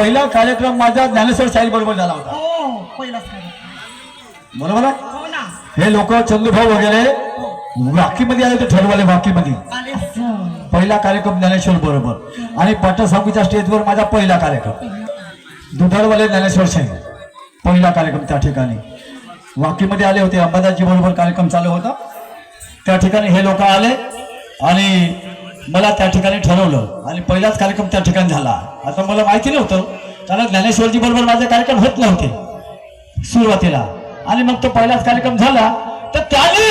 पहिला कार्यक्रम माझा ज्ञानेश्वर साहेब बरोबर झाला होता. हो पहिलाच बरोबर आहे? हो ना. हे लोक चंदूभाऊ वगैरे वाकीमध्ये आले होते ठरवाले वाकीमध्ये आले पहिला कार्यक्रम ज्ञानेश्वर बरोबर. आणि पटसावकीच्या स्टेजवर माझा पहिला कार्यक्रम. दुधाळवाले ज्ञानेश्वर साहेब पहिला कार्यक्रम त्या ठिकाणी. वाकीमध्ये आले होते अंबादासजी बरोबर कार्यक्रम चालू होता. त्या ठिकाणी हे लोक आले आणि मला त्या ठिकाणी ठरवलं आणि पहिलाच कार्यक्रम त्या ठिकाणी झाला. आता मला माहिती नव्हतं. कारण ज्ञानेश्वरजी बरोबर माझे कार्यक्रम होत नव्हते सुरुवातीला. आणि मग तो पहिलाच कार्यक्रम झाला. तर त्याने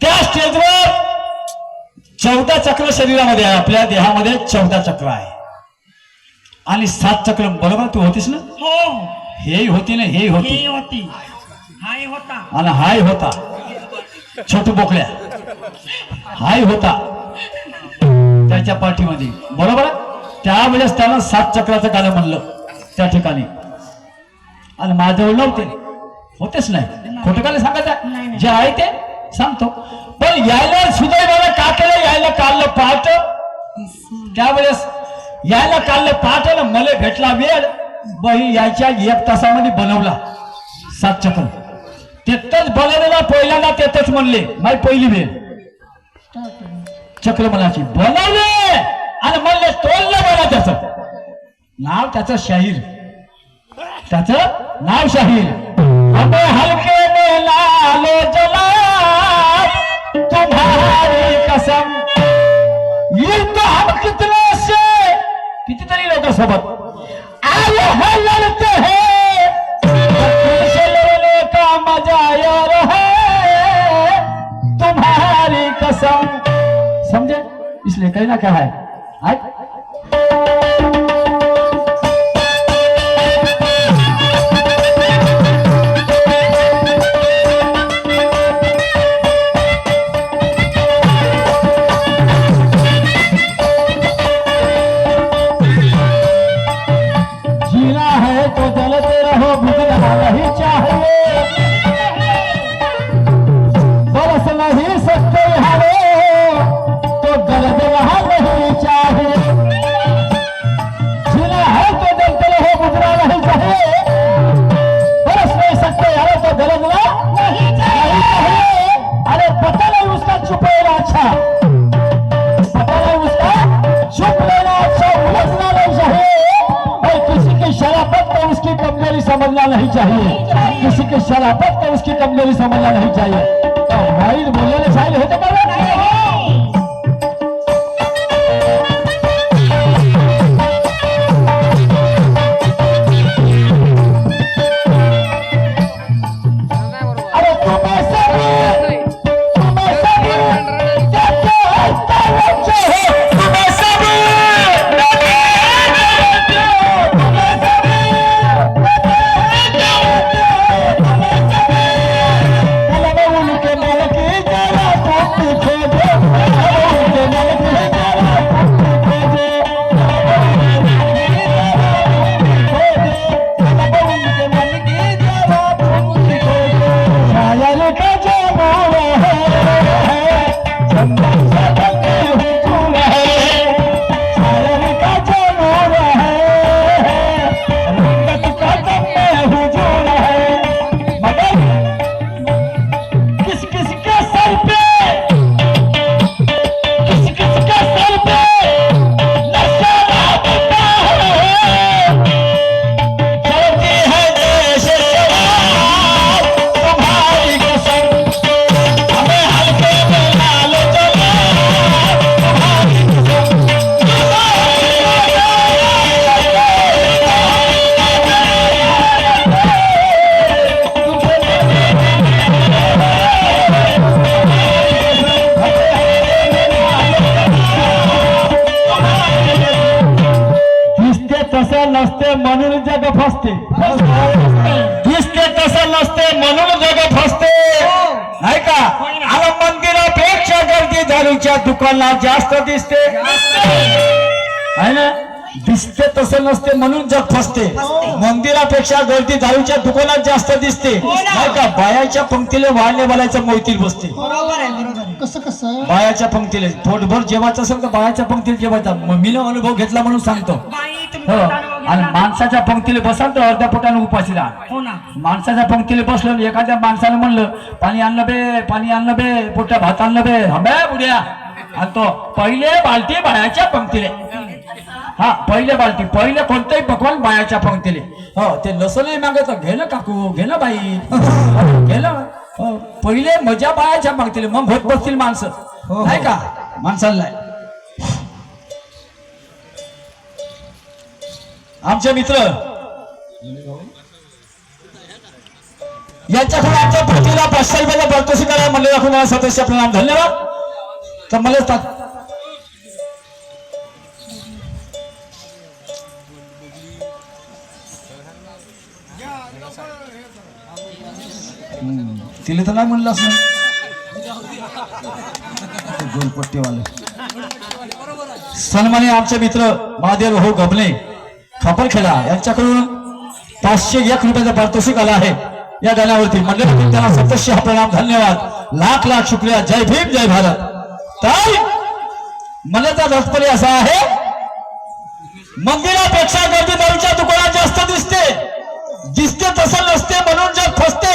त्या स्टेजवर चौदा चक्र शरीरामध्ये आहे. आपल्या देहामध्ये चौदा चक्र आहे. आणि सात चक्र बरोबर तू होतीस ना? हो. हेही होती ना हे होती. होती. हाय होता. आणि हाय होता. छोटू बोकड्या. हाय होता. त्याच्या पाठीमध्ये बरोबर? त्यावेळेस त्यानं सात चक्राचं गाणं म्हणलं. त्या ठिकाणी. आणि माझ्याजवळ नव्हते. होतेच नाही. खोटं नाही, सांगायचं. जे आहे ते सांगतो. पण यायला सुदैवाला का केलं? यायला काढलं पहाट. त्यावेळेस यायला काढलं पहाट ना मला भेटला वेळ. बही यायच्या एक तासामध्ये बनवला. सात चक्र. तेथच बनवलेला पहिल्यांदा तेथच म्हणले. माझी पहिली वेळ. चक्रमनाची बनवले आणि म्हणले तोललं बना त्याचं. नाव त्याचं शाहीर. त्याच नाव शाहीर. हलके में लालो जला तुम्हारी कसम. ये तो हम कितने से? कितीतरी लोक सोबत. आए हैं लड़ते समझे? इसलिए कहना क्या है? आज चाहिए किसी की शराफत को उसकी कमजोरी समझना नहीं चाहिए। तो भाई बोलने साहिल होते आहे ना? दिसते तसं नसते म्हणून जग फसते. मंदिरापेक्षा गर्दी दारूच्या दुकानात जास्त दिसते. नाही का? बायाच्या पंक्तीला वाढले बोलायचं मोयतील बसते. कसं कसं? बायाच्या पंक्तीला. पोटभर जेवायचं असेल तर बायाच्या पंक्तीला जेवायचा. मग मी अनुभव घेतला म्हणून सांगतो. हो. आणि माणसाच्या पंक्तीला बसाल तर अर्ध्या पोटानं उपाशी राहा हो माणसाच्या पंक्तीला बसलो एखाद्या माणसानं म्हणलं पाणी आणलं बे पाणी आणलं बे पोट्या भात आणलं बे हंबे बुड्या. आणि तो पहिले बालटी बायाच्या पंक्तीले. हा पहिले बालटी पहिले कोणतंही पकवान बायाच्या पंक्तीले. हो ते नसले मागत घे ना काकू घे ना बाई. घे ना. हो, पहिले मजा बायाच्या पंक्तीले मग होत बसतील माणसं. नाही का? माणसाला नाही. आमचे मित्र. यांच्याकडून आमच्या पतीला पाचशे रुपयाचा पारितोषिक करा म्हणले दाखवून मला सदस्य आपलं नाम धन्यवाद. तर मला तिला तर नाही म्हणलं असं. गोलपट्टीवाले. सन्माने आमचे मित्र महादेव हो गबले खापरखेडा यांच्याकडून पाचशे एक रुपयाचं पारितोषिक आलं आहे. या गाण्यावरती म्हणलं त्यांना सप्तशे हा प्रणाम. धन्यवाद. लाख लाख शुक्रिया. जय भीम जय भारत. तर मनाचा तात्पर्य असा आहे मंदिरापेक्षा गर्दी दारूच्या दुकानात जास्त दिसते. दिसते तसं नसते म्हणून जग फसते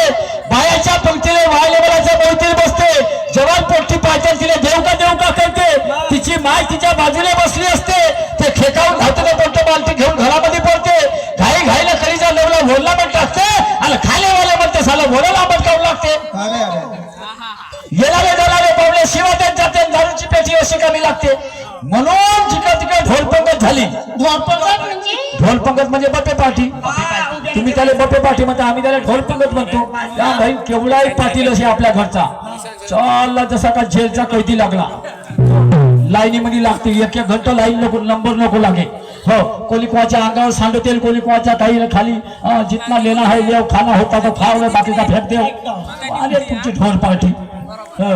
पंक्तीने वायलेबलाच्या मोहतील बसते जवान पोटी पाहते तिला देव का देव का करते तिची माय तिच्या बाजूने बसली असते ते खेकावून घातले पोटे बालटी घेऊन घरामध्ये पडते घाई घाईला कलीचा लेवला बोलला पण टाकते आणि खाले वाले म्हणते साला बोलायला बटकावून लागते येणारे जाणारे पावले शिवा त्यांच्या जाते दारूची पेटी अशी कमी लागते. म्हणून जिका तिकडे ढोलपंगत झाली. ढोलपगड म्हणजे? ढोलपंगत म्हणजे बप्पे पाठी तुम्ही त्याला बप्पे पाठी म्हणता आम्ही त्याला ढोलपंगत म्हणतो. या भाई केवढाही पाटील असे आपल्या घरचा. चालला जसा का जेलचा कैदी लागला. लाईनीमध्ये लागते एक एक घंटा लाईन नको नंबर नको लागे. हो कोणी कोणाच्या अंगावर सांडतेल कोणी कोणाच्या काही खाली जितना लेना है लेव खाना होता तो खाओ रे बाकीचा फेक देव. आले तुमची ढोल पार्टी. हो,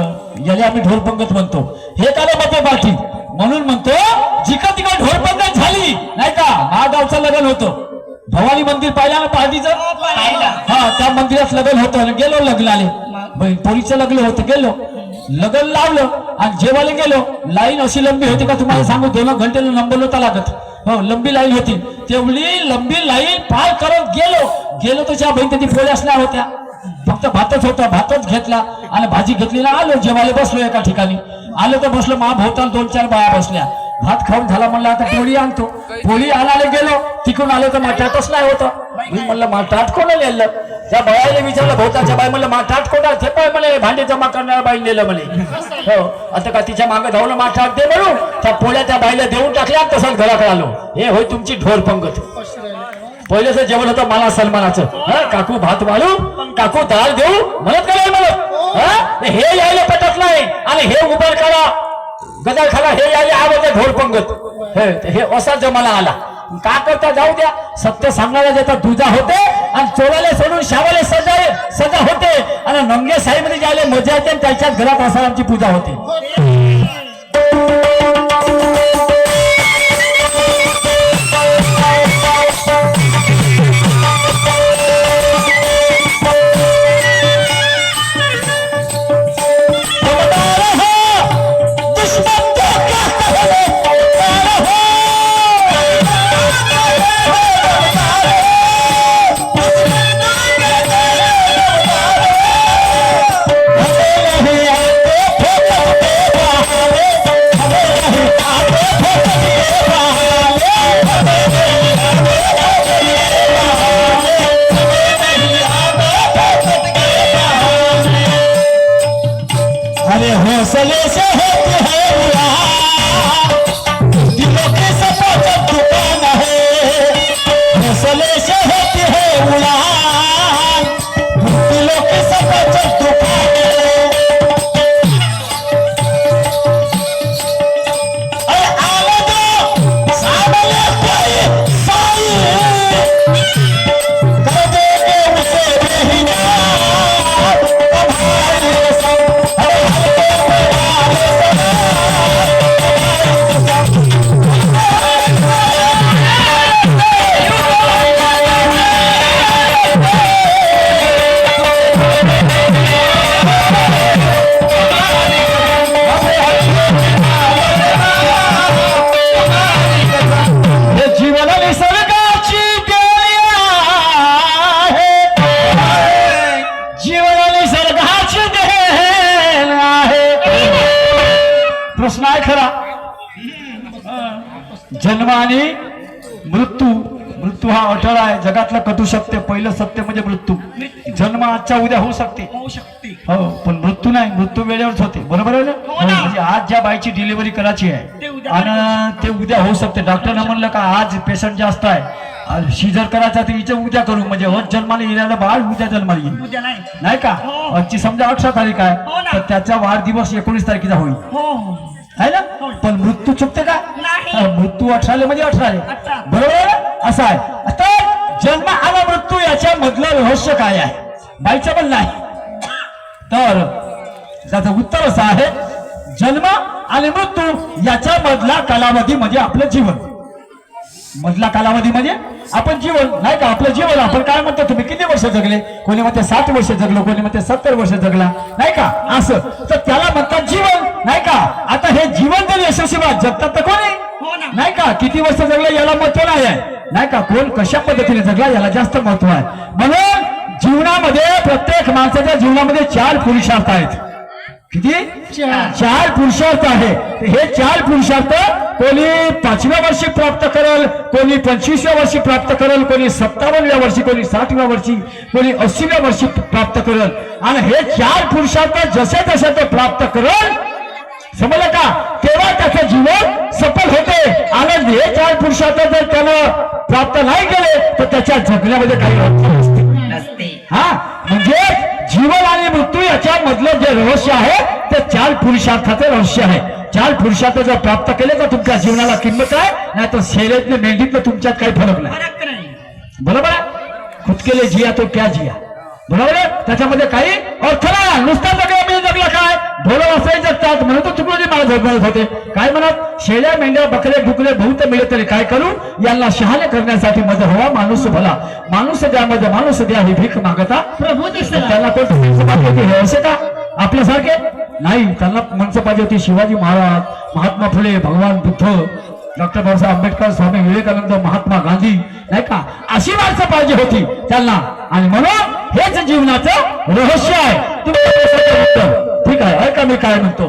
याला आम्ही ढोल पंगत म्हणतो. हे काले बप्पे पार्टी. म्हणून म्हणतो जिका तिका ढोल पंगत झाली. नाही का? महागावचं लग्न होतं. भवानी मंदिर पाहिलं ना पहाडीचं हा त्या मंदिरात लग्न होतं गेलो लग्नाले. पोरीचं लग्न होतं गेलो. लग्न लावलं आणि जेवायला गेलो. लाईन अशी लंबी होती का तुम्हाला सांगू? दोन घंटेला नंबर नव्हता लागत. हो लंबी लाईन होती. तेवढी लंबी लाईन पार करत गेलो. गेलो तर ज्या बहीण ती पोळ्याच नाही होत्या. फक्त भातच होता भातच घेतला आणि भाजी घेतली ना आलो. जेवायला बसलो एका ठिकाणी. आलो तर बसलो मा भोवताल दोन चार बाया बसल्या. भात खाऊन झाला म्हणलं आता पोळी आणतो. पोळी आणायला गेलो तिकडून आलो तर माठातच नाही होतं. मी म्हणलं माठात कोणाला नेलं. त्या बायाला विचारलं भोवताच्या बाई म्हणलं माठात कोणा ते पाय म्हणे भांडे जमा करणाऱ्या बाई नेलं म्हणे. हो आता का तिच्यामागे धावलं माठात दे म्हणून त्या पोळ्या त्या बाईला देऊन टाकल्या तसंच घराकडे आलो. हे होय तुमची ढोर पंगत. पहिलेच जेवण होतं मला सन्मानाचं. काकू भात वाळू काकू दाल देऊ म्हणत का नाही म्हणत हे यायला पटत नाही. आणि हे उभं करा. गदा खाला हे याले आवाज ढोल पंगत. हे हे असा जमाना आला. का करता? जाऊ द्या. सत्य सांगायला जाता दुजा होते आणि चोराले सोडून शावाले सजा सजा होते. आणि नंगे साईमध्ये ज्याला मजा येते आणि त्याच्याच घरात असा आमची पूजा होते. खरा जन्म आणि मृत्यू. मृत्यू हा अटळ आहे. जगातला कटू शकते. पहिलं सत्य म्हणजे मृत्यू. जन्म आजच्या उद्या होऊ शकते. हो पण मृत्यू नाही. मृत्यू वेळेवरच होते. बरोबर आहे म्हणजे आज ज्या बाईची डिलिव्हरी करायची आहे आणि ते उद्या होऊ शकते. डॉक्टरनं म्हणलं का आज पेशंट जास्त आहे. शिजर करायचा तर इथे उद्या करू. म्हणजे हज जन्माला येणारा बाळ उद्या जन्माला येईल. नाही. का? आजची समजा अठरा तारीख आहे. तर त्याचा वाढदिवस एकोणीस तारखेचा होईल. हो ना. पण मृत्यू चुकते का? नाही. मृत्यू अठराले म्हणजे अठराले. अठरा. बरोबर? असं आहे. आता जन्म आणि मृत्यू याच्या मधलं रहस्य काय आहे? बाईचं पण नाही. तर त्याचं उत्तर असं आहे जन्म आणि मृत्यू याच्या मधला कालावधी म्हणजे आपलं जीवन. मधला कालावधी म्हणजे आपण जीवन नाही का? आपलं जीवन आपण काय म्हणतो तुम्ही? किती वर्ष जगले? कोणी म्हणते साठ वर्ष जगलो कोणी म्हणते सत्तर वर्ष जगला नाही का? असं. तर त्याला म्हणतात जीवन. नाही का? आता हे जीवन जर यशस्वी व्हा, जगतात तर कोणी? हो ना. नाही का? किती वर्ष जगले याला महत्त्व नाही आहे. नाही का? कोण कशा पद्धतीने जगला याला जास्त महत्त्व आहे. म्हणून जीवनामध्ये प्रत्येक माणसाच्या जीवनामध्ये चार पुरुषार्थ आहेत. किती? चार. चार पुरुषार्थ आहे. हे चार पुरुषार्थ कोणी पाचव्या वर्षी प्राप्त करेल कोणी पंचवीसव्या वर्षी प्राप्त करेल कोणी सत्तावन्नव्या वर्षी कोणी साठव्या वर्षी कोणी अस्सीव्या वर्षी प्राप्त करेल. आणि हे चार पुरुषार्थ जसे जसे तो प्राप्त करेल समजलं का? तेव्हा त्याचं जीवन सफल होते. आणि हे चार पुरुषार्थ जर त्यानं प्राप्त नाही केले तर त्याच्या जगण्यामध्ये काही अर्थ नसते. हा? म्हणजे जीवन आणि मृत्यू याच्या मधलं जे रहस्य आहे ते चार पुरुषार्थाचे रहस्य आहे. चार पुरुषार्थ जर प्राप्त केले तर तुमच्या जीवनाला किंमत आहे. नाही तर शेळेतलं मेंढीतलं तुमच्यात काही फरक नाही. बरोबर आहे? खुद के लिए जिया तो क्या जिया. बरोबर आहे त्याच्यामध्ये काही अर्थ नाही. नुसता जगला मी जगला काय? ढोल असाही जगतात. म्हणून तो तुकडोजी मला म्हणत होते काय म्हणत? शेळ्या मेंढ्या बकरे डुकरे बहुत मिळे तरी काय करू? यांना शहाणे करण्यासाठी मदत हवा. माणूस भला. माणूस द्यामध्ये माणूस द्या ही भीक मागता. प्रभू पाहिजे होती. हे असे का? आपल्यासारखे? नाही. त्यांना माणसं पाहिजे होती शिवाजी महाराज महात्मा फुले भगवान बुद्ध डॉक्टर बाबासाहेब आंबेडकर स्वामी विवेकानंद महात्मा गांधी. नाही का? अशी माणसं पाहिजे होती त्यांना. आणि म्हणून हेच जीवनाचं रहस्य आहे. तुम्ही ठीक आहे ऐका मी काय म्हणतो.